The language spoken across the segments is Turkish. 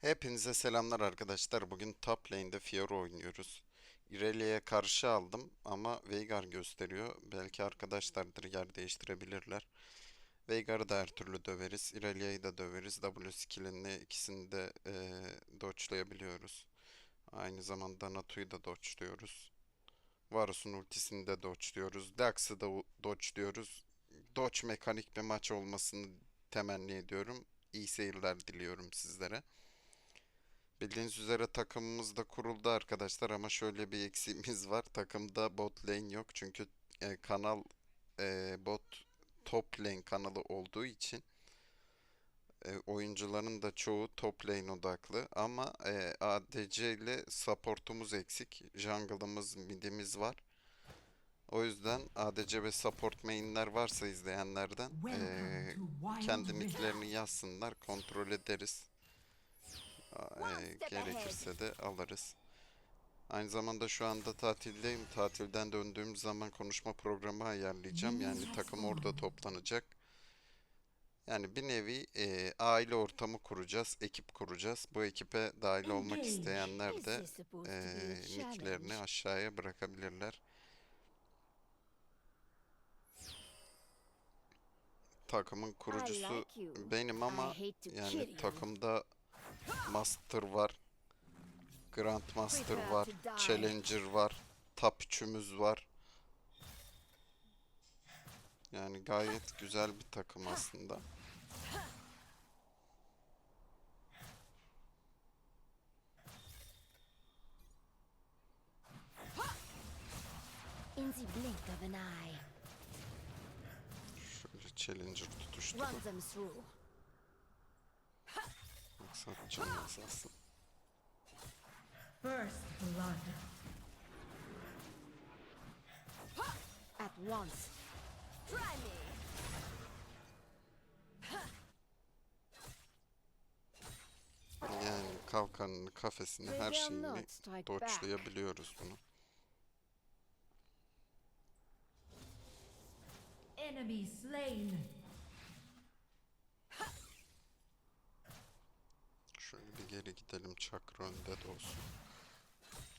Hepinize selamlar arkadaşlar. Bugün top lane'de Fiora oynuyoruz. Irelia'ya karşı aldım ama Veigar gösteriyor. Belki arkadaşlardır yer değiştirebilirler. Veigar'ı da her türlü döveriz. Irelia'yı da döveriz. W skill'ini ikisini de eee dodge'layabiliyoruz. Aynı zamanda Natu'yu da dodge'luyoruz. Varus'un ultisini de dodge'luyoruz. Dax'ı da dodge'luyoruz. Dodge mekanik bir maç olmasını temenni ediyorum. İyi seyirler diliyorum sizlere. Bildiğiniz üzere takımımız da kuruldu arkadaşlar ama şöyle bir eksiğimiz var. Takımda bot lane yok çünkü e, kanal e, bot top lane kanalı olduğu için e, oyuncuların da çoğu top lane odaklı ama e, ADC ile supportumuz eksik. Jungle'ımız, midimiz var. O yüzden ADC ve support main'ler varsa izleyenlerden e, kendi Rift. midlerini yazsınlar, kontrol ederiz. Gerekirse de alırız. Aynı zamanda şu anda tatildeyim. Tatilden döndüğüm zaman konuşma programı ayarlayacağım. Yani takım orada toplanacak. Yani bir nevi e, aile ortamı kuracağız, ekip kuracağız. Bu ekipe dahil olmak isteyenler de e, a nicklerini aşağıya bırakabilirler. Takımın kurucusu benim ama yani takımda Master var, Grandmaster var. Challenger var, Top 3'ümüz var. Yani gayet güzel bir takım aslında. Şöyle Challenger tutuşturalım. Canı azalsın. First blood. At once. Try me. Yani kalkanını, kafesini, her şeyini dodge'layabiliyoruz bunu. Enemy slain. Şöyle gidelim. Çakra önde de olsun.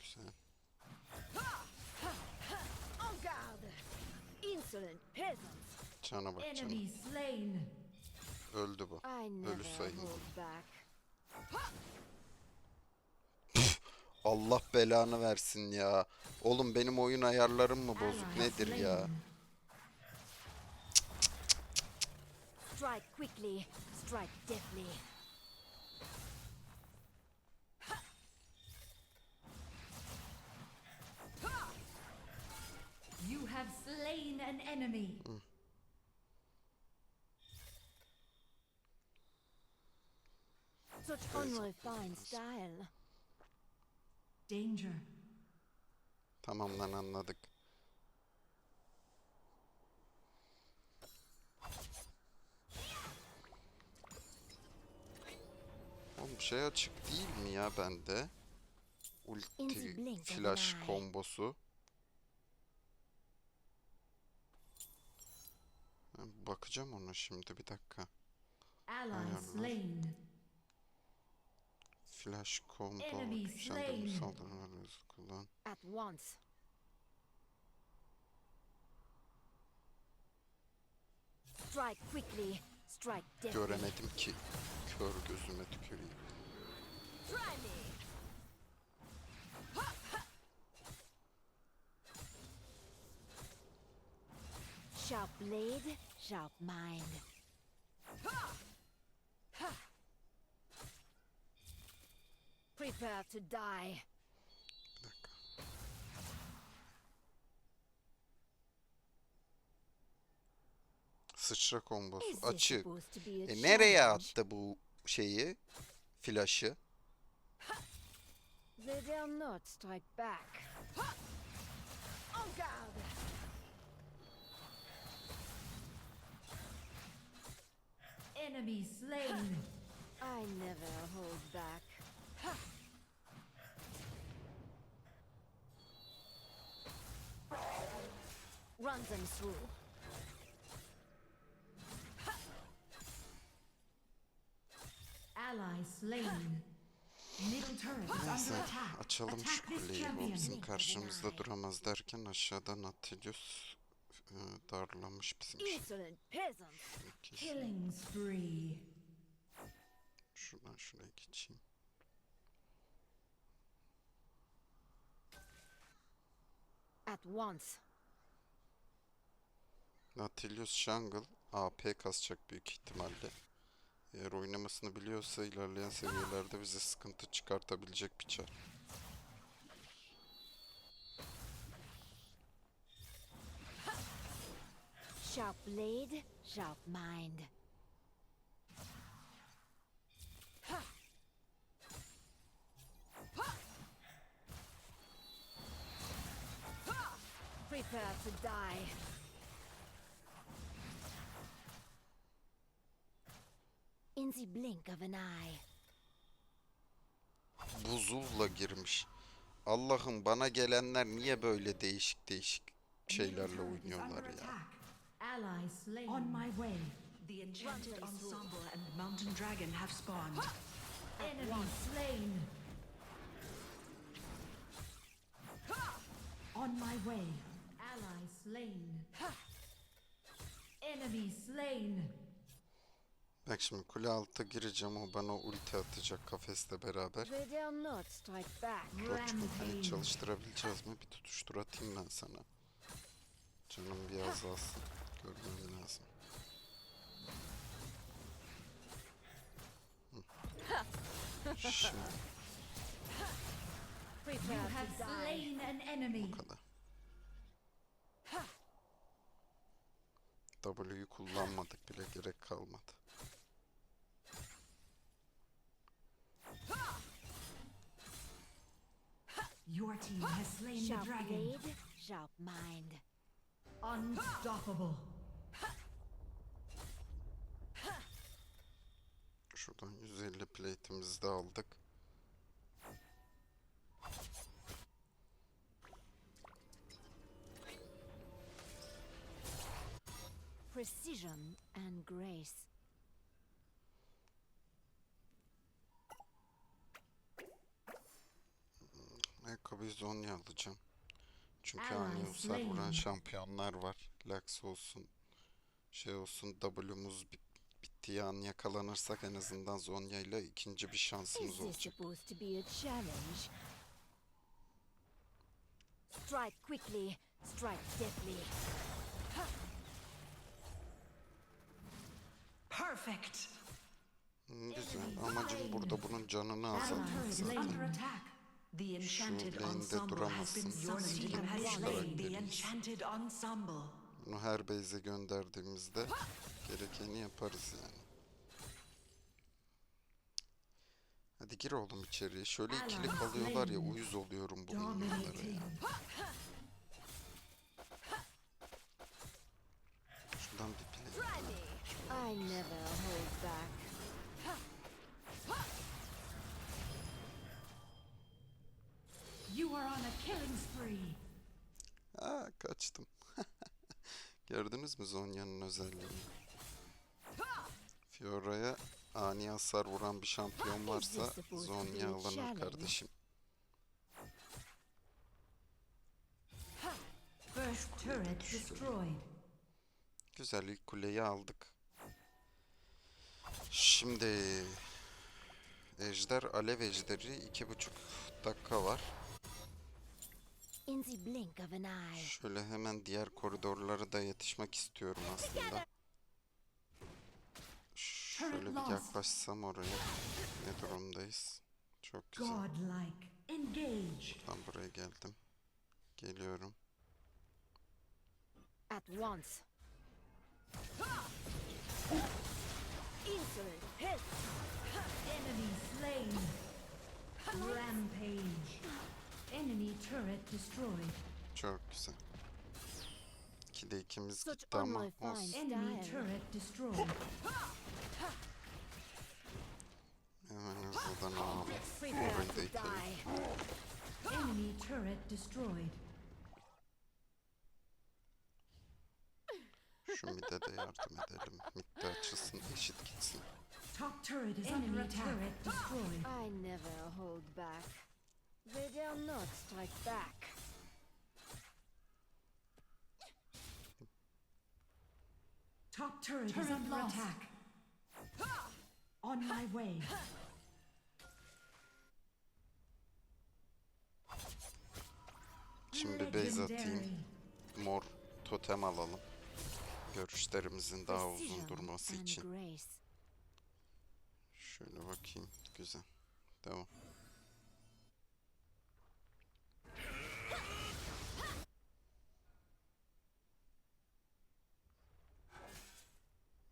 Güzel. On guard. Insolent peasants. Cana bak slain. Öldü bu. Hold back. Allah belanı versin ya. Oğlum benim oyun ayarlarım mı bozuk nedir ya? Strike quickly. Strike deftly. Slain an enemy. Such unrefined style. Danger. Tamam lan anladık. Oğlum şey açık değil mi ya bende? Ulti flash eye. kombosu. Bakacağım ona şimdi bir dakika. Ayarlar. Flash combo güçlendirme saldırıları kullan. At once. Strike quickly. Strike. Göremedim ki. Kör gözüme tüküreyim. Try me. Sharp blade, sharp mind. Prepare to die. Sıçra kombosu açık. E nereye attı bu şeyi? Flash'ı? They dare not strike back. Enemy slain. I never hold back. Run them through. Ally slain. Middle turret is Neyse under attack. açalım şu Attack this kuleyi. Champion. bizim karşımızda duramaz derken aşağıdan Atilius darlamış bizim. Killing spree. Şuradan şuraya geçeyim. At once. Nautilus Jungle AP kasacak büyük ihtimalle. Eğer oynamasını biliyorsa ilerleyen seviyelerde bize sıkıntı çıkartabilecek bir çar. Sharp blade, sharp mind. Prepare to die. In the blink of an eye. Buzulla girmiş. Allah'ım bana gelenler niye böyle değişik değişik şeylerle oynuyorlar ya. Ally slain. On my way. The Enchanted Ensemble and Mountain Dragon have spawned. Enemy slain. On my way. Ally slain. Enemy slain. Bak şimdi kule altı gireceğim o bana ulti atacak kafesle beraber. Company Rampage. çalıştırabileceğiz mi? Bir tutuştur atayım ben sana. Canım bir azalsın. Görmem lazım. Şimdi You Prepare have to die. slain an enemy. bu kadar. W'yu kullanmadık bile gerek kalmadı. Your team has slain the Sharp dragon. blade, sharp mind. Unstoppable. Şuradan 150 plate'imizi de aldık. Precision and grace. Zonya alacağım. Çünkü usar vuran şampiyonlar var. Lux olsun, şey olsun, W'muz bit bittiği an yakalanırsak en azından Zonya ile ikinci bir şansımız olacak. Strike quickly, strike deftly. Perfect! Hmm, güzel. Amacım burada bunun canını azaltmak zaten. Enchanted lane'de Ensemble. Bunu her base'e gönderdiğimizde gerekeni yaparız yani. Gir oğlum içeriye. Şöyle ikili kalıyorlar ya uyuz oluyorum bununla ya. Dominating. Şuradan bir back. You are on a killing spree. Aa kaçtım. Gördünüz mü Zonya'nın özelliğini? Fiora'ya ani hasar vuran bir şampiyon varsa Zonya alınır kardeşim. Güzel ilk kuleyi aldık. Şimdi Ejder Alev Ejderi iki buçuk dakika var. Şöyle hemen diğer koridorlara da yetişmek istiyorum aslında. Şöyle bir yaklaşsam oraya. Ne durumdayız? Çok güzel. Tam buraya geldim. Geliyorum. At once. Insolent peasant. Enemy slain. Rampage. Enemy turret destroyed. Çok güzel. 2'de ikimiz Such gitti ama olsun. Enemy style. turret destroyed. Hemen hızlıdan alalım. Prepare Orayı to da itelim. die. Enemy turret destroyed. Şu mid'e de yardım edelim. Mid de açılsın, eşit gitsin. Top turret is under attack. destroyed. I never hold back. They dare not strike back. Top turret, is under lost. attack. On my way. Şimdi base atayım. Mor totem alalım. Görüşlerimizin daha uzun durması için. Şöyle bakayım. Güzel. Devam.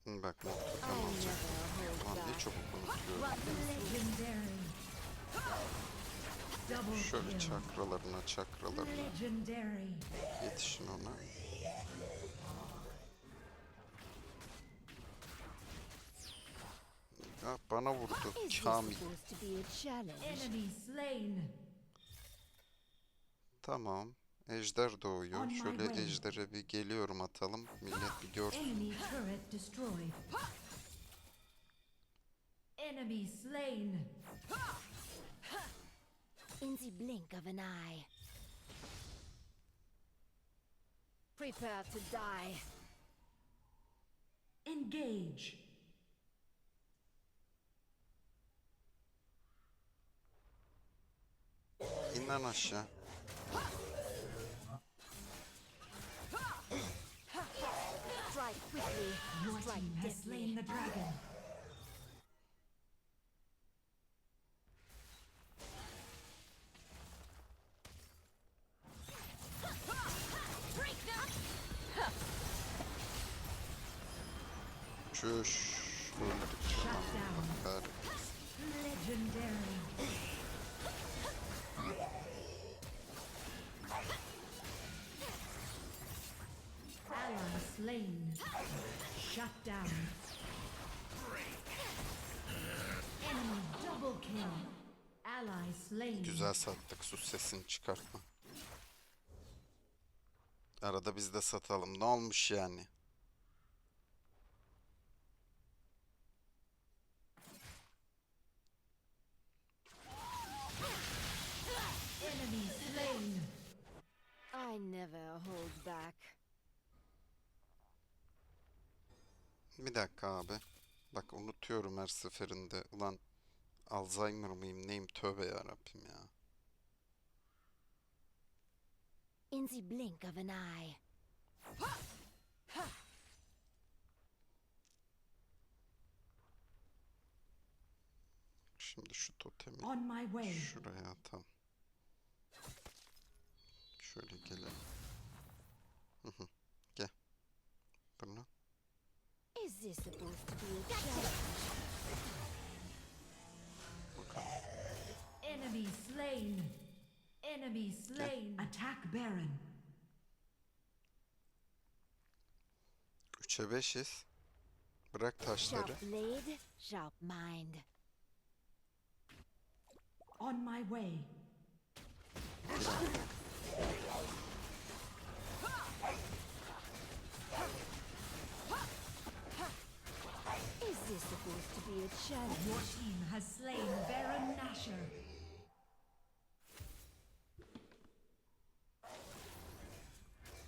Bak mor totem never çabuk unutuyorum. Şöyle çakralarına çakralarına yetişin ona. Ya bana vurdu Kamil. Tamam. Ejder doğuyor. Şöyle ejdere bir geliyorum atalım. Millet bir görsün. Enemy turret destroyed. Enemy slain. In the blink of an eye. Prepare to die. Engage. İn lan aşağı. Strike quickly. Your Strike team has slain the dragon. Çüş. Öldük. Legendary. Ally slain. Shut down. Enemy double kill. Ally slain. Güzel sattık. Sus sesini çıkartma. Arada biz de satalım. Ne olmuş yani? Enemy slain. I never hold back. Bir dakika abi. Bak unutuyorum her seferinde. Ulan Alzheimer mıyım neyim tövbe yarabbim ya. In the blink of an eye. Şimdi şu totemi On my way. şuraya atalım. Şöyle gelelim. Hı hı. Gel. Dur lan. Is this supposed to be a challenge? Bakalım. Enemy slain. Enemy slain. Attack Baron. 3'e 5'iz. Bırak taşları. Sharp blade, sharp mind. On my way. Be a challenge? Your team has slain Baron Nashor.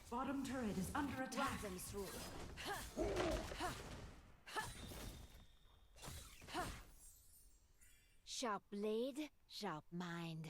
Bottom turret is under attack. them through. Sharp blade, sharp mind.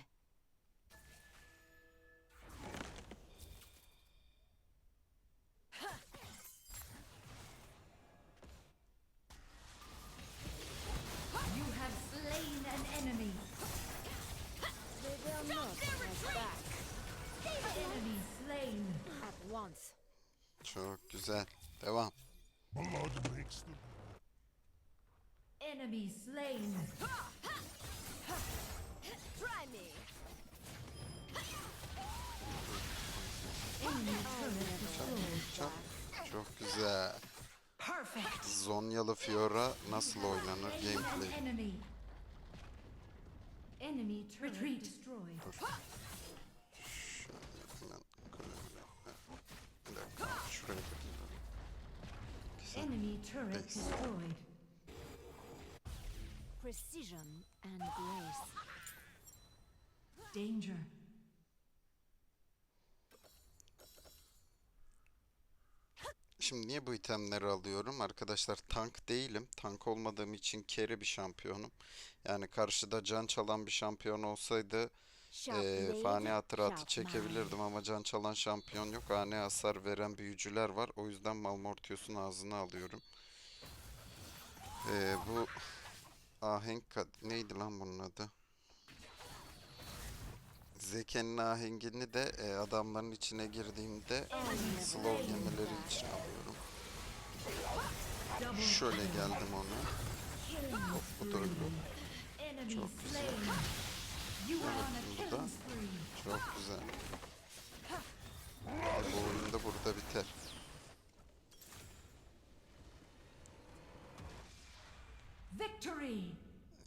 Enemy slain. Try me. Enemy turret destroyed. Çok, çok güzel. Perfect. Zonyalı Fiora nasıl oynanır gameplay. enemy. Enemy turret destroyed. Bir dakika şuraya. Enemy turret destroyed. Precision and grace. Danger. Şimdi niye bu itemleri alıyorum? Arkadaşlar tank değilim. Tank olmadığım için carry bir şampiyonum. Yani karşıda can çalan bir şampiyon olsaydı blade, fani hatıratı çekebilirdim ama can çalan şampiyon yok. Ani hasar veren büyücüler var. O yüzden Malmortius'un ağzını alıyorum. Eee, bu ahenk neydi lan bunun adı? Zeke'nin ahengini de eee, adamların içine girdiğimde slow yemeleri için alıyorum. Şöyle geldim ona. Hop bu da Çok güzel. a Burada. Çok güzel. E, bu oyun da burada biter.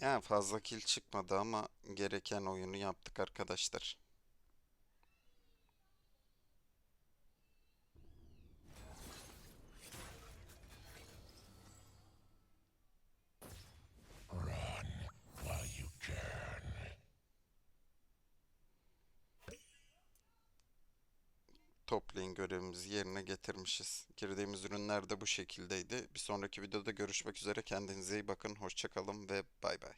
Yani fazla kill çıkmadı ama gereken oyunu yaptık arkadaşlar. Top lane görevimizi yerine getirmişiz. Girdiğimiz ürünler de bu şekildeydi. Bir sonraki videoda görüşmek üzere. Kendinize iyi bakın. Hoşça kalın ve bay bay.